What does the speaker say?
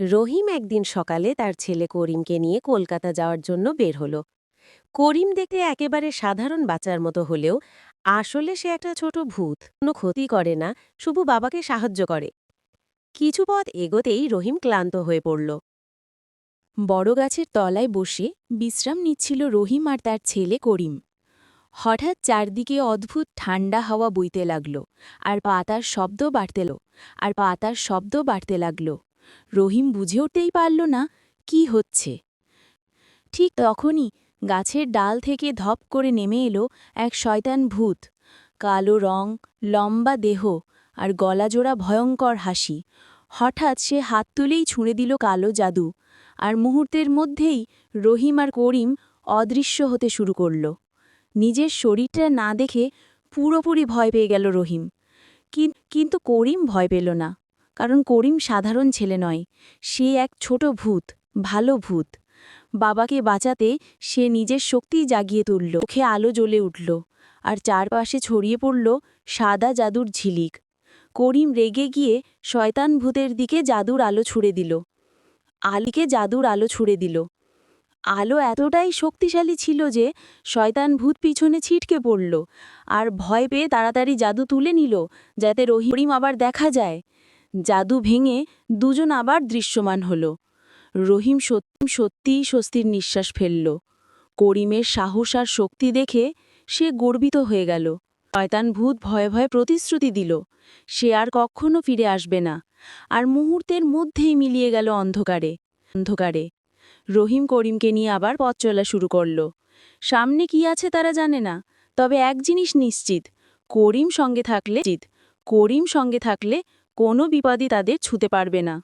রহিম একদিন সকালে তার ছেলে করিমকে নিয়ে কলকাতা যাওয়ার জন্য বের হল। করিম দেখতে একেবারে সাধারণ বাচ্চার মতো হলেও আসলে সে একটা ছোট ভূত। কোনো ক্ষতি করে না শুভু বাবাকে সাহায্য করে। কিছু পথ এগোতেই রহিম ক্লান্ত হয়ে পড়ল। বড় গাছের তলায় বসে বিশ্রাম নিচ্ছিল রহিম আর তার ছেলে করিম। হঠাৎ চারদিকে অদ্ভুত ঠান্ডা হাওয়া বইতে লাগল, আর পাতার শব্দ বাড়তে ল, আর পাতার শব্দ বাড়তে লাগল। রহিম বুঝে উঠতেই পারল না কি হচ্ছে। ঠিক তখনই গাছের ডাল থেকে ধপ করে নেমে এলো এক শয়তান ভূত। কালো রং, লম্বা দেহ আর গলাজোড়া ভয়ঙ্কর হাসি। হঠাৎ সে হাত তুলেই ছুঁড়ে দিল কালো জাদু আর মুহূর্তের মধ্যেই রহিম আর করিম অদৃশ্য হতে শুরু করল। নিজের শরীরটা না দেখে পুরোপুরি ভয় পেয়ে গেল রহিম। কিন- কিন্তু করিম ভয় পেল না। কারণ করিম সাধারণ ছেলে নয়। সে এক ছোট ভূত, ভালো ভূত। বাবাকে বাঁচাতে সে নিজের শক্তি জাগিয়ে তুলল। চোখে আলো জ্বলে উঠল আর চারপাশে ছড়িয়ে পড়ল সাদা জাদুর ঝিলিক। করিম রেগে গিয়ে শয়তান ভূতের দিকে জাদুর আলো ছুড়ে দিল। আলিকে জাদুর আলো ছুড়ে দিল। আলো এতটাই শক্তিশালী ছিল যে শয়তান ভূত পিছনে ছিটকে পড়ল আর ভয় পেয়ে তাড়াতাড়ি জাদু তুলে নিল, যাতে রহিম আবার দেখা যায়। জাদু ভেঙে দুজন আবার দৃশ্যমান হল। রহিম সত্যি সত্যিই স্বস্তির নিঃশ্বাস ফেলল। করিমের সাহস আর শক্তি দেখে সে গর্বিত হয়ে গেল। শয়তান ভূত ভয়ে ভয়ে প্রতিশ্রুতি দিল, সে আর কখনো ফিরে আসবে না। আর মুহূর্তের মধ্যেই মিলিয়ে গেল অন্ধকারে অন্ধকারে। রহিম করিমকে নিয়ে আবার পথ চলা শুরু করল। সামনে কি আছে তারা জানে না, তবে এক জিনিস নিশ্চিত, করিম সঙ্গে থাকলে জিত, করিম সঙ্গে থাকলে কোনো বিপদই তাদের ছুঁতে পারবে না।